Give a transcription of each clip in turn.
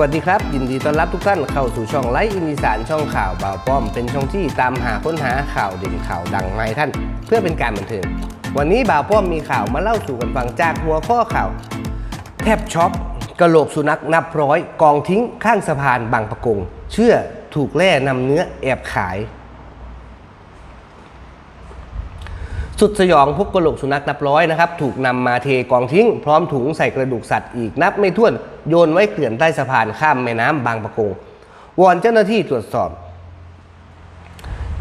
วัสดีครับ ยินดีต้อนรับทุกท่านเข้าสู่ช่องไลฟ์อินดีสานช่องข่าวบ่าวป้อม เป็นช่องที่ตามหาค้นหาข่าวเด่นข่าวดังมาให้ท่าน เพื่อเป็นการบันเทิงวันนี้บ่าวป้อมมีข่าวมาเล่าสู่กันฟังจากหัวข้อข่าว แทบช็อปกระโหลกสุนัขนับร้อย กองทิ้งข้างสะพานบางปะกง เชื่อถูกแล่นำเนื้อแอบขาย สุดสยองพบกระโหลกสุนัขนับร้อยนะครับถูกนำมาเทกองทิ้ง พร้อมถุงใส่กระดูกสัตว์อีกนับไม่ถ้วนโยนไว้เกลื่อนใต้สะพานข้ามแม่น้ำบางปะกงวอนเจ้าหน้าที่ตรวจสอบ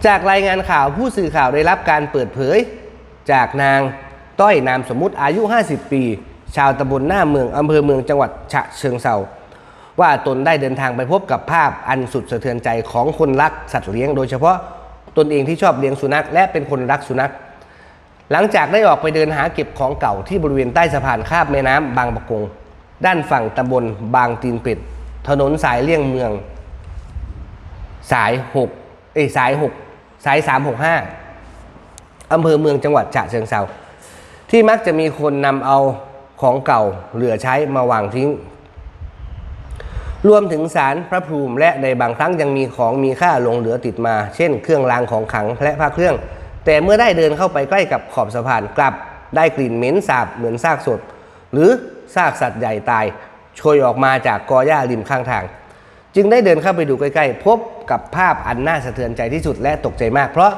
จากรายงานข่าวผู้สื่อข่าวได้รับการเปิดเผย จากนางต้อยนามสมมุติอายุ 50 ปี ชาวตำบลหน้าเมืองอำเภอเมืองจังหวัดฉะเชิงเซาว่าตนได้เดินทางไปพบกับภาพอันสุดสะเทือนใจของคนรักสัตว์เลี้ยงโดยเฉพาะตนเองที่ชอบเลี้ยงสุนัขและเป็นคนรักสุนัข หลังจากได้ออกไปเดินหาเก็บของเก่าที่บริเวณใต้สะพานข้ามแม่น้ำบางปะกง ด้านฝั่งตำบลบางตีนเป็ด ถนนสายเลี่ยงเมือง สายหกเอ้สายหกสายสามหกห้าอำเภอเมืองจังหวัดฉะเชิงเซาที่มักจะมีคนนำเอาของเก่าเหลือใช้มาวางทิ้ง รวมถึงสารพระภูมิและในบางครั้งยังมีของมีค่าหลงเหลือติดมา เช่น เครื่องรางของขลังและพระเครื่อง แต่เมื่อได้เดินเข้าไปใกล้กับขอบสะพานกลับได้กลิ่นเหม็นสาบเหมือนซากสด หรือซากสัตว์ใหญ่ตายโชยออกมาจากกอหญ้าริมข้างทาง จึงได้เดินเข้าไปดูใกล้ๆ พบกับภาพอันน่าสะเทือนใจที่สุดและตกใจมาก เพราะ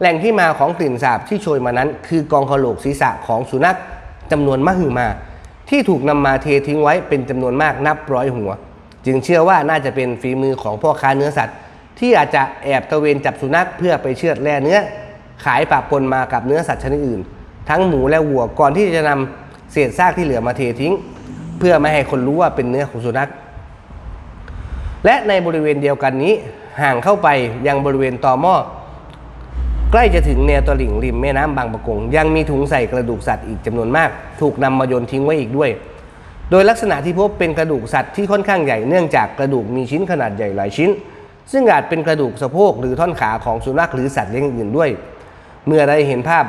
แหล่งที่มาของกลิ่นสาบที่โชยมานั้น คือกองกระโหลกศีรษะของสุนัขจำนวนมหึมา ที่ถูกนำมาเททิ้งไว้เป็นจำนวนมากนับร้อยหัว จึงเชื่อว่าน่าจะเป็นฝีมือของพ่อค้าเนื้อสัตว์ ที่อาจจะแอบตะเวนจับสุนัขเพื่อไปเชือดแล่เนื้อ ขายปะปนมากับเนื้อสัตว์ชนิดอื่น ทั้งหมูและวัวก่อนที่จะนำเศษซากที่เหลือมาเททิ้ง เพื่อไม่ให้คนรู้ว่าเป็นเนื้อของสุนัข และในบริเวณเดียวกันนี้ ห่างเข้าไปยังบริเวณตอหม้อใกล้จะถึงแนวตลิ่งริมแม่น้ำบางปะกง ยังมีถุงใส่กระดูกสัตว์อีกจำนวนมาก ถูกนำมาโยนทิ้งไว้อีกด้วย โดยลักษณะที่พบเป็นกระดูกสัตว์ที่ค่อนข้างใหญ่เนื่องจากกระดูกมีชิ้นขนาดใหญ่หลายชิ้น ซึ่งอาจเป็นกระดูกสะโพกหรือท่อนขาของสุนัขหรือสัตว์เลี้ยงอื่นด้วย เมื่อได้เห็นภาพ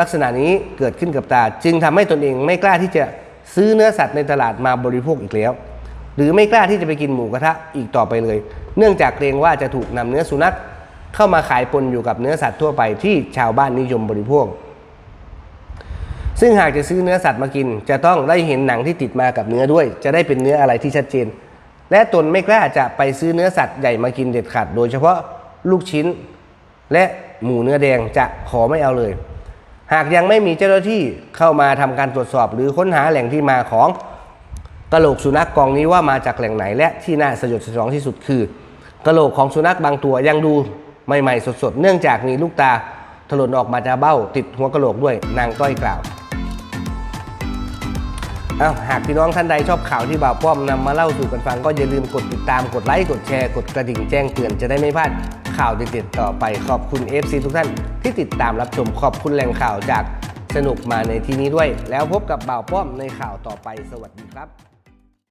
ลักษณะนี้เกิดขึ้นกับตา จึงทำให้ตนเองไม่กล้าที่จะซื้อเนื้อสัตว์ในตลาดมาบริโภคอีกแล้ว หรือไม่กล้าที่จะไปกินหมูกระทะอีกต่อไปเลย เนื่องจากเกรงว่าจะถูกนำเนื้อสุนัขเข้ามาขายปนอยู่กับเนื้อสัตว์ทั่วไปที่ชาวบ้านนิยมบริโภค ซึ่งหากจะซื้อเนื้อสัตว์มากิน จะต้องได้เห็นหนังที่ติดมากับเนื้อด้วย จะได้เป็นเนื้ออะไรที่ชัดเจน และตนไม่กล้าจะไปซื้อเนื้อสัตว์ใหญ่มากินเด็ดขาดโดยเฉพาะลูกชิ้น และหมูเนื้อแดงจะขอไม่เอาเลย หากยังไม่มีเจ้าหน้าที่เข้ามาทำการตรวจสอบ หรือค้นหาแหล่งที่มาของกระโหลกสุนัขกองนี้ว่ามาจากแหล่งไหนและที่น่าสยดสยองที่สุดคือกระโหลกของสุนัขบางตัวยังดูใหม่ๆ สดๆ เนื่องจากมีลูกตาถลนออกมาจากเบ้า ติดหัวกระโหลกด้วยนางต้อยกล่าวอาหากพี่น้องท่านใดชอบข่าวที่บ่าวป้อมนำมาเล่าสู่กันฟังก็อย่าลืมกดติดตามกดไลค์กดแชร์กดกระดิ่งแจ้งเตือนจะได้ไม่พลาด ข่าวเด็ดๆต่อไปขอบคุณ FC ทุกท่านที่ติดตามรับชมขอบคุณแหล่งข่าวจากสนุกมาในที่นี้ด้วย แล้วพบกับบ่าวป้อมในข่าวต่อไปสวัสดีครับ